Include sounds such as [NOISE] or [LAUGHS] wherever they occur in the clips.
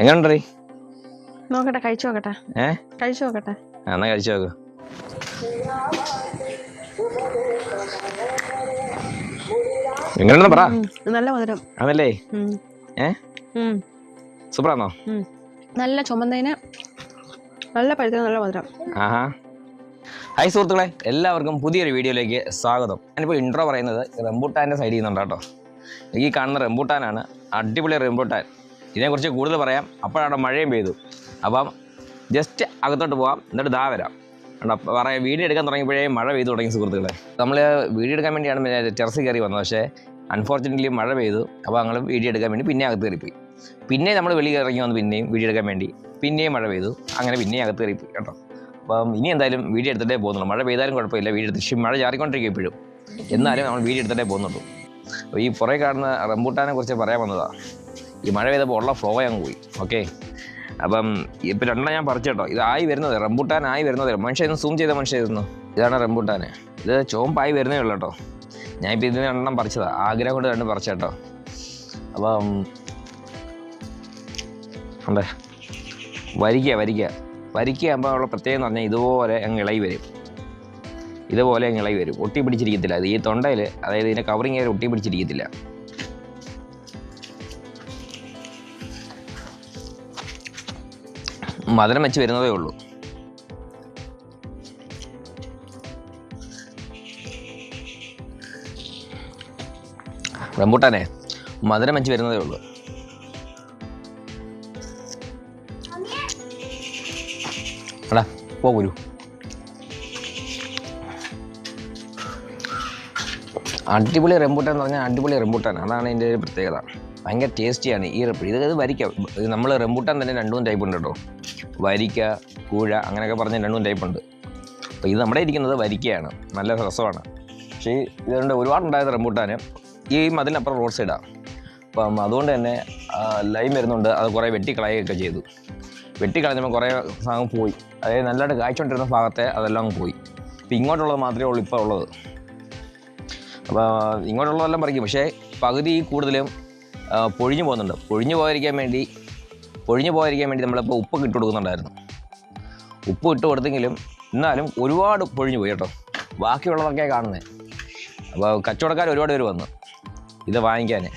എങ്ങനെയുണ്ടീ നോക്കട്ടെ കഴിച്ചു നോക്കട്ടെ. ഏ? കഴിച്ചു നോക്കട്ടെ. എന്നാ കഴിച്ചു നോക്ക്. എങ്ങനെയുണ്ടെന്ന് പറ? നല്ല മധുരം. അതല്ലേ ഏ? സൂപ്പറാണോ. നല്ല ചുമന്നതിന് നല്ല പഴുത്തത് നല്ല മധുരം. ആഹാ. ഹായ് സുഹൃത്തുക്കളെ എല്ലാവർക്കും പുതിയൊരു വീഡിയോയിലേക്ക് സ്വാഗതം. ഞാനിപ്പോൾ ഇൻട്രോ പറയുന്നത് റംബൂട്ടാന്റെ സൈഡിൽ നിന്നുണ്ട് കേട്ടോ. ഈ കാണുന്ന റംബൂട്ടാനാണ്. അടിപൊളി റംബൂട്ടാൻ. ഇതിനെക്കുറിച്ച് കൂടുതൽ പറയാം. അപ്പോഴവിടെ മഴയും പെയ്തു. അപ്പം ജസ്റ്റ് അകത്തോട്ട് പോകാം എന്നിട്ട് ദാ വരാം. പറയാം വീഡിയോ എടുക്കാൻ തുടങ്ങിയപ്പോഴേ മഴ പെയ്തു തുടങ്ങി സുഹൃത്തുക്കളെ. നമ്മൾ വീഡിയോ എടുക്കാൻ വേണ്ടിയാണ് ടെറസ് കയറി വന്നത്. പക്ഷേ അൺഫോർച്ചുനേറ്റ്ലി മഴ പെയ്തു. അപ്പോൾ ഞങ്ങൾ വീഡിയോ എടുക്കാൻ വേണ്ടി പിന്നെ അകത്ത് കയറിപ്പോയി. പിന്നെ നമ്മൾ വെളി ഇറങ്ങി വന്ന് പിന്നെയും വീഡിയോ എടുക്കാൻ വേണ്ടി പിന്നെയും മഴ പെയ്തു. അങ്ങനെ പിന്നെയും അകത്ത് കയറിപ്പോയി കേട്ടോ. അപ്പം ഇനി എന്തായാലും വീഡിയോ എടുത്തിട്ടേ പോകുന്നുള്ളൂ. മഴ പെയ്താലും കുഴപ്പമില്ല. വീഡിയോ എടുത്ത് മഴ ചാറിക്കൊണ്ടിരിക്കും ഇപ്പോഴും എന്നാലും നമ്മൾ വീഡിയോ എടുത്തിട്ടേ പോകുന്നുള്ളൂ. അപ്പോൾ ഈ പുറകെ കാണുന്ന റംബൂട്ടാനെ കുറിച്ച് പറയാൻ വന്നതാണ് ഈ മഴ പെയ്തപ്പോൾ ഉള്ള ഫ്ലോ അങ്ങ് പോയി. ഓക്കെ അപ്പം ഇപ്പം രണ്ടെണ്ണം ഞാൻ പറിച്ചു കേട്ടോ. ഇതായി വരുന്നത് റംബൂട്ടാൻ ആയി വരുന്നത്. മനുഷ്യ ഇന്ന് സൂം ചെയ്ത മനുഷ്യ ഇരുന്നു ഇതാണ് റംബുട്ടാൻ. ഇത് ചോമ്പായി വരുന്നേ ഉള്ളൂ കേട്ടോ. ഞാനിപ്പോൾ ഇതിന് രണ്ടെണ്ണം പറിച്ചതാണ് ആഗ്രഹം കൊണ്ട് രണ്ടും പറിച്ച കേട്ടോ. അപ്പം അതെ വരിക്കുക വരിക്കുക വരിക്കുക ആകുമ്പോൾ ഉള്ള പ്രത്യേകം എന്ന് പറഞ്ഞാൽ ഇതുപോലെ അങ്ങ് ഇളകി വരും. ഇതുപോലെ അങ്ങ് ഇളകി വരും. ഒട്ടി പിടിച്ചിരിക്കത്തില്ല. അത് ഈ തൊണ്ടയിൽ അതായത് ഇതിന്റെ കവറിങ് ഒട്ടി പിടിച്ചിരിക്കത്തില്ല. മധുരം വെച്ച് വരുന്നതേ ഉള്ളൂ. റംബൂട്ടാനെ മധുരം വെച്ച് വരുന്നതേ ഉള്ളൂ. എടാ പോകൂലു അടിപൊളി റെമ്പൂട്ടാൻ എന്ന് പറഞ്ഞാൽ അടിപൊളി റെമ്പൂട്ടാൻ അതാണ് എന്റെ ഒരു പ്രത്യേകത. ഭയങ്കര ടേസ്റ്റിയാണ്. ഈ റെപ്പ് ഇത് വരിക്ക. നമ്മൾ റെമ്പൂട്ടാൻ തന്നെ രണ്ടും ടൈപ്പ് ഉണ്ട് കേട്ടോ വരിക്ക കൂഴ അങ്ങനെയൊക്കെ പറഞ്ഞ രണ്ടും ടൈപ്പ് ഉണ്ട്. അപ്പോൾ ഇത് നമ്മുടെ ഇരിക്കുന്നത് വരിക്കയാണ്. നല്ല രസമാണ്. പക്ഷേ ഇതുകൊണ്ട് ഒരുപാടുണ്ടായത് റെമ്പൂട്ടാൻ ഈ മതിലിനപ്പുറം റോഡ് സൈഡാണ് അപ്പം അതുകൊണ്ട് തന്നെ ലൈം വരുന്നുണ്ട്. അത് കുറേ വെട്ടിക്കളയുകയൊക്കെ ചെയ്തു. വെട്ടിക്കളഞ്ഞപ്പോൾ കുറേ സാധനം പോയി. അതായത് നല്ലതായിട്ട് കായ്ച്ചുകൊണ്ടിരുന്ന ഭാഗത്തെ അതെല്ലാം പോയി. ഇപ്പം ഇങ്ങോട്ടുള്ളത് മാത്രമേ ഉള്ളൂ ഇപ്പോൾ ഉള്ളത്. അപ്പോൾ ഇങ്ങോട്ടുള്ളതെല്ലാം പറിക്കും. പക്ഷേ പകുതി കൂടുതലും പൊഴിഞ്ഞു പോകുന്നുണ്ട്. പൊഴിഞ്ഞു പോകാതിരിക്കാൻ വേണ്ടി പൊഴിഞ്ഞു പോകാതിരിക്കാൻ വേണ്ടി നമ്മളിപ്പോൾ ഉപ്പ് ഇട്ട് കൊടുക്കുന്നുണ്ടായിരുന്നു ഉപ്പ് ഇട്ട് കൊടുത്തെങ്കിലും എന്നാലും ഒരുപാട് പൊഴിഞ്ഞു പോയി കേട്ടോ. ബാക്കിയുള്ളതൊക്കെ കാണുന്നത് അപ്പോൾ കച്ചവടക്കാർ ഒരുപാട് പേര് വന്നു. ഇത് വാങ്ങിക്കാൻ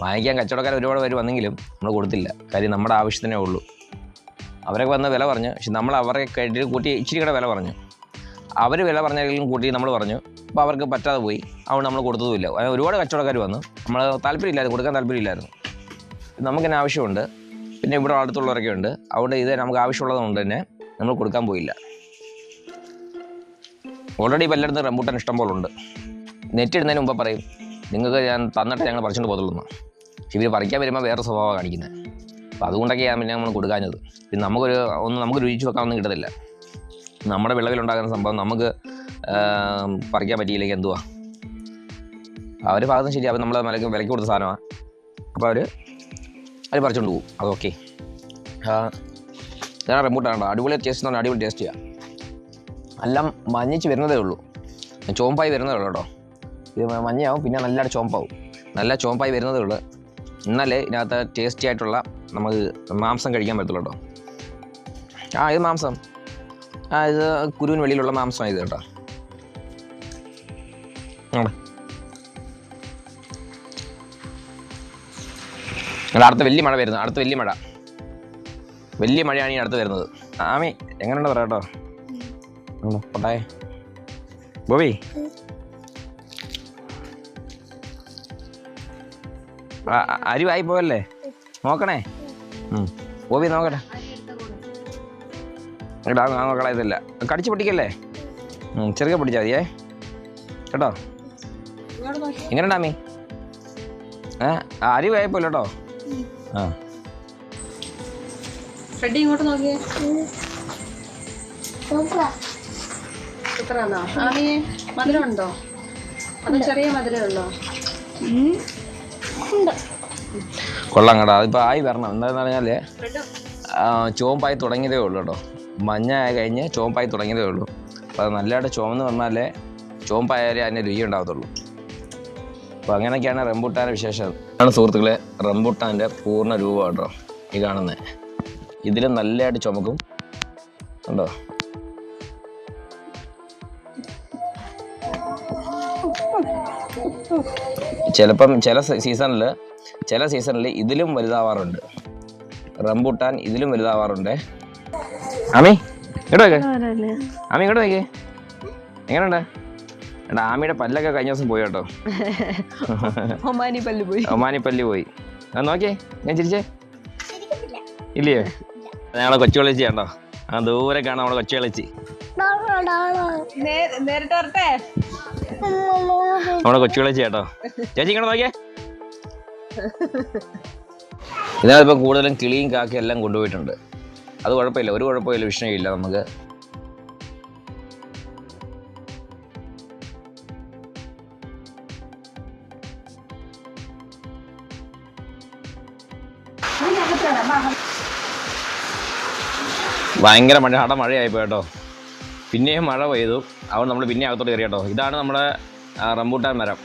വാങ്ങിക്കാൻ കച്ചവടക്കാർ ഒരുപാട് പേര് വന്നെങ്കിലും നമ്മൾ കൊടുത്തില്ല. കാര്യം നമ്മുടെ ആവശ്യത്തിനേ ഉള്ളൂ. അവരൊക്കെ വന്ന് വില പറഞ്ഞു. പക്ഷെ നമ്മൾ അവരെ കയ്യിൽ കൂട്ടി ഇച്ചിരി കൂടെ വില പറഞ്ഞു. അവർ വില പറഞ്ഞാലും കൂട്ടി നമ്മൾ പറഞ്ഞു. അപ്പോൾ അവർക്ക് പറ്റാതെ പോയി. അതുകൊണ്ട് നമ്മൾ കൊടുത്തതുമില്ല. ഒരുപാട് കച്ചവടക്കാർ വന്നു. നമ്മൾ താല്പര്യമില്ലായിരുന്നു കൊടുക്കാൻ താല്പര്യമില്ലായിരുന്നു. നമുക്കെന്നെ ആവശ്യമുണ്ട്. പിന്നെ ഇവിടെ അടുത്തുള്ളവരൊക്കെ ഉണ്ട്. അതുകൊണ്ട് ഇത് നമുക്ക് ആവശ്യമുള്ളതുകൊണ്ട് തന്നെ നമ്മൾ കൊടുക്കാൻ പോയില്ല. ഓൾറെഡി ഇപ്പോൾ റംബൂട്ടാൻ ഇഷ്ടം പോലെ ഉണ്ട്. നെറ്റ് ഇടുന്നതിന് മുമ്പ് പറയും നിങ്ങൾക്ക് ഞാൻ തന്നിട്ട് ഞങ്ങൾ പറിച്ചുകൊണ്ട് പോകത്തുള്ളൂ പക്ഷെ ഇവർ പറിക്കാൻ വരുമ്പോൾ വേറെ സ്വഭാവമാണ് കാണിക്കുന്നത്. അപ്പോൾ അതുകൊണ്ടൊക്കെയാണ് പിന്നെ നമ്മൾ കൊടുക്കാഞ്ഞത്. പിന്നെ നമുക്കൊരു ഒന്ന് നമുക്ക് രുചിച്ച് വെക്കാനൊന്നും കിട്ടത്തില്ല. നമ്മുടെ വിളവിലുണ്ടാകുന്ന സംഭവം നമുക്ക് പറിക്കാൻ പറ്റിയില്ലെങ്കിൽ എന്തുവാ? അവർ ഭാഗത്തും ശരി അപ്പം നമ്മൾ വിലക്ക് വിലക്ക് കൊടുത്ത സാധനമാണ് അപ്പോൾ അവർ അവർ പറിച്ചുകൊണ്ട് പോകും അതൊക്കെ ഇതാണ് റെമ്പൂട്ടാണ് അടിപൊളി ടേസ്റ്റ് എന്ന് അടിപൊളി ചെയ്യുക എല്ലാം മഞ്ഞിച്ച് വരുന്നതേ ഉള്ളൂ. ചോമ്പായി വരുന്നതേ ഉള്ളൂ കേട്ടോ. ഇത് മഞ്ഞയാവും പിന്നെ നല്ലതായിട്ട് ചോമ്പാവും. നല്ല ചോമ്പായി വരുന്നതേ ഉള്ളൂ. എന്നാലേ ഇതിനകത്ത് ടേസ്റ്റി ആയിട്ടുള്ള നമുക്ക് മാംസം കഴിക്കാൻ പറ്റത്തുള്ളൂ കേട്ടോ. ആ ഇത് മാംസം. ആ ഇത് കുരുവിന് വെളിയിലുള്ള മാംസമാണ് ഇത് കേട്ടോ. എടാ, അടുത്ത വലിയ മഴ വരുന്നത് അടുത്ത വലിയ മഴ. വലിയ മഴയാണ് ഈ അടുത്ത് വരുന്നത്. ആമി എങ്ങനെയുണ്ട് പറയാം കേട്ടോ. ബോബി. ആ, ആ, അരി ആയി പോവല്ലേ? നോക്കണേ. ബോബി നോക്കട്ടെ. എടാ നോക്കളെ കടിച്ചു പൊട്ടിക്കല്ലേ? ചെറുക്കെ പൊട്ടിച്ചാൽ മതിയേ. കേട്ടോ. എങ്ങനെയുണ്ട് ഉണ്ടാമി ഏ? ആ, അരി ആയിപ്പോലെ കേട്ടോ? ആ. ഫ്രെഡി ഇങ്ങോട്ട് നോക്കിയേ. സൂപ്പറാണോ ആമിയെ മധുരം ഉണ്ടോ അത് ചെറിയ മധുരമേ ഉള്ളോ? കൊള്ളാം കേട്ടോ. അതിപ്പോൾ ആയി വരണം. എന്താണെന്ന് പറഞ്ഞാൽ ചോമ്പായി ചുവപ്പായി തുടങ്ങിയതേ ഉള്ളൂ കേട്ടോ. മഞ്ഞ ആയി കഴിഞ്ഞ് ചുവപ്പായി തുടങ്ങിയതേ ഉള്ളൂ. അപ്പോൾ അത് നല്ലതായിട്ട് ചുവന്ന് വന്നാലേ ചുവപ്പായാലേ അതിന് രുചി ഉണ്ടാകത്തുള്ളൂ അപ്പോൾ അങ്ങനെയൊക്കെയാണ് റംബുട്ടാന്റെ വിശേഷം. ആണ് സുഹൃത്തുക്കളെ റംബൂട്ടാന്റെ പൂർണ രൂപം കേട്ടോ ഈ കാണുന്നത് ഇതിൽ നല്ലതായിട്ട് ചുമക്കും. ഉണ്ടോ ചിലപ്പം ചില സീസണിൽ ചില സീസണിൽ ഇതിലും വലുതാവാറുണ്ട്. റംബൂട്ടാൻ ഇതിലും വലുതാവാറുണ്ട്. അമി ഇങ്ങോട്ട് നോക്ക് ആമി ഇങ്ങോട്ട് എങ്ങനെയുണ്ട്? എടാ ആമിയുടെ പല്ലൊക്കെ കഴിഞ്ഞ ദിവസം പോയി കേട്ടോ. [LAUGHS] ഒമാനി പല്ല് പോയി. ഒമാനിപ്പല്ലി പോയി. ആ നോക്കിയേ ഞാൻ ചിരിച്ചേ? ഇല്ലയോ ഞങ്ങളെ കൊച്ചു കളിച്ചി കണ്ടോ? ആ ദൂരെ കാണാം നമ്മളെ കൊച്ചു കളിച്ചി. നേരിട്ട് വരട്ടെ? നമ്മളെ കൊച്ചു കളിച്ചി കേട്ടോ. ചേച്ചി ഇങ്ങനെ നോക്കിയേ. ഇതിനകത്തിപ്പോൾ കൂടുതലും കിളിയും കാക്കയും എല്ലാം കൊണ്ടുപോയിട്ടുണ്ട്. അത് കുഴപ്പമില്ല ഒരു കുഴപ്പമില്ല വിഷയമില്ല നമുക്ക്. ഭയങ്കര മഴ അവിടെ മഴയായിപ്പോ കേട്ടോ. പിന്നെയും മഴ പെയ്തു. അതുകൊണ്ട് നമ്മൾ പിന്നെ അകത്തോട്ട് കയറി കേട്ടോ. ഇതാണ് നമ്മുടെ റംബൂട്ടാൻ മരം.